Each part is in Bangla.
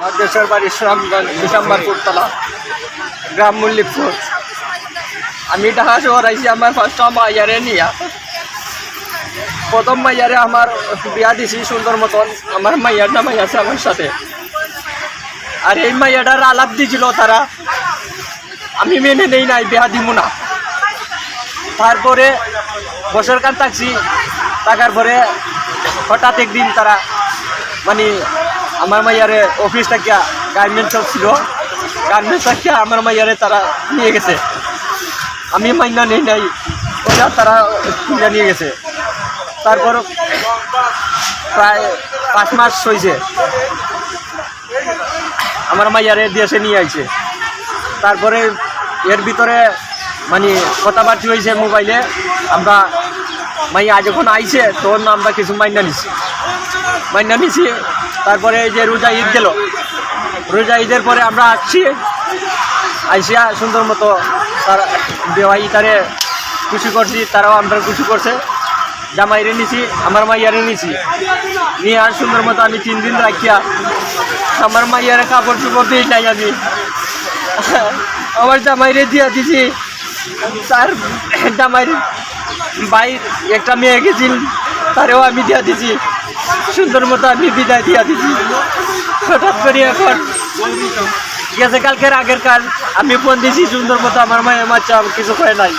আমার দেশের বাড়ি সুনামগঞ্জ ডিসেম্বরপুরতলা গ্রাম মল্লিকপুর। আমি ঢাকা শহর আইসি আমার ফার্স্ট মাইয়ারে নিয়া। প্রথম মাইয়ারে আমার বিয়া দিছি সুন্দর মতন। আমার মাইয়ার নামাই আছে আমার সাথে। আর এই মাইয়াটার আলাপ দিছিল তারা। আমি মেনে নেই নাই, বিয়া দিব না। তারপরে বছরকার থাকছি থাকার পরে হঠাৎ একদিন তারা মানে আমার মাইয়ারে অফিস থেকে গার্মেন্টস ছিল। গার্মেন্টস থেকে আমার মাইয়ারে তারা নিয়ে গেছে। আমি মাইনা নেই নাই ওটা তারা তুলে নিয়ে গেছে। তারপর প্রায় পাঁচ মাস হয়েছে আমার মাইয়ারে দেশে নিয়ে আইছে। তারপরে এর ভিতরে মানে কথাবার্তি হয়েছে মোবাইলে, আমরা মাইয়া যখন আইছে তখন আমরা কিছু মাইনা নিছি। মাইনা নিছি তারপরে এই যে রোজা ঈদ গেল। রোজা ঈদের পরে আমরা আসছি। আইসিয়া সুন্দর মতো তার বেওয়াই তারে খুশি করছি, তারাও আমরা খুশি করছে। জামাইরে নিছি, আমার মাইয়ারে নিছি। নিয়ে আর সুন্দর মতো আমি তিন দিন রাখিয়া আমার মাইয়ারে কাপড় চোপড় দিয়ে নাই আমি। আমার জামাইরে দিয়া দিছি। তার জামাইরে ভাই, একটা মেয়ে গেছিল, তারেও আমি দিয়া দিছি। সুন্দর মতো আমি বিদায় দিয়া দিছি। হঠাৎ করে এখন গেছে কালকের আগের কাল আমি ফোন দিছি, সুন্দর মতো আমার মায়ের বাচ্চা কিছু করে নাই।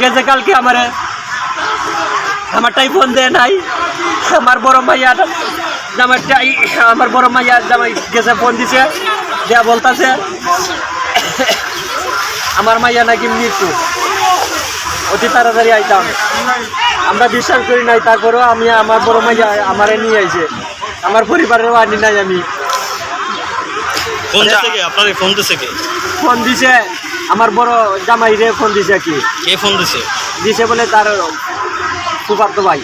গেছে কালকে আমার আমারটাই ফোন দেয় নাই। আমার বড় মাইয়া জামাইটাই আমার বড় মাইয়া জামাই গেছে, ফোন দিছে, দেয়া বলতাছে, আমার মাইয়া নাকি মৃত্যু। অতি তাড়াতাড়ি আইতাম। আমরা বিশ্বাস করি নাই তারপরেও আমি আমার বড় মাই আমারে নিয়ে আইছে। আমার পরিবারেরও আনি নাই আমি। ফোন আপনার ফোন দিছে কে? ফোন দিছে আমার বড় জামাই রে ফোন দিছে কি। কে ফোন দিছে? দিছে বলে তার ফুফাতো ভাই।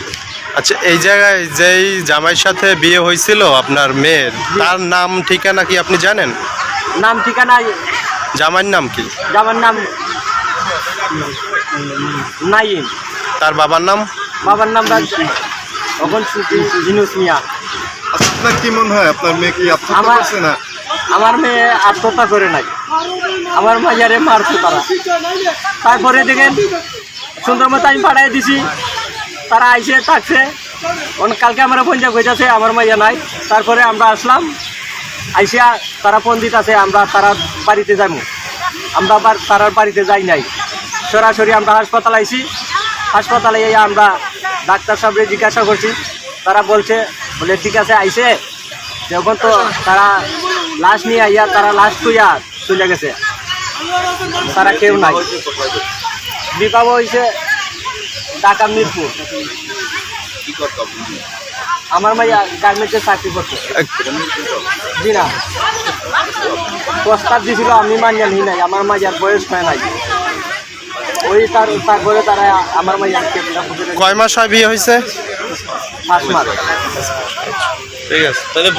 আচ্ছা এই জায়গায় যেই জামাইয়ের সাথে বিয়ে হয়েছিল আপনার মেয়ের তার নাম ঠিকানা কি আপনি জানেন? নাম ঠিকানা জামাইয়ের নাম কি? জামার নাম নাইম। তার বাবার নাম? বাবার নাম জিনুস মিয়া। আপনার কি মনে হয়? আপনার মেয়ে কি আত্মহত্যা করছে না? আমার মেয়ে আত্মহত্যা করে নাই। আমার মাইয়ারে মারছে তারা। তারপরে দেখেন সুন্দর মতো আমি পাঠাই দিছি। তারা আইসে থাকছে। অনেক কালকে আমরা ফোন কইতাছে আমার মাইয়া নাই। তারপরে আমরা আসলাম। আইসিয়া তারা ফোন আছে আমরা তারা বাড়িতে যাব আমরা আবার তারার বাড়িতে যাই নাই। সরাসরি আমরা হাসপাতাল আইছি। হাসপাতালে আমরা ডাক্তার সাহেবরে জিজ্ঞাসা করছি। তারা বলছে, বলে, ঠিক আছে আইসে যখন তো তারা লাশ নিয়ে আইয়া, তারা লাশ তুইয়া চলে গেছে। তারা কেউ নাই। বিবাহ হয়েছে ঢাকা, মিরপুর। আমার মাইয়া গার্মেন্টসে চাকরি করছে। জি না। প্রস্তাব দিছিল, আমি মানিয়া নিই নাই। আমার মাইয়ার বয়স হয় নাই। ওই তার তারপরে তারা আমার মাইয়ার কয় মাস হয় বিয়ে হয়েছে ফাঁস মাস। ঠিক আছে তাহলে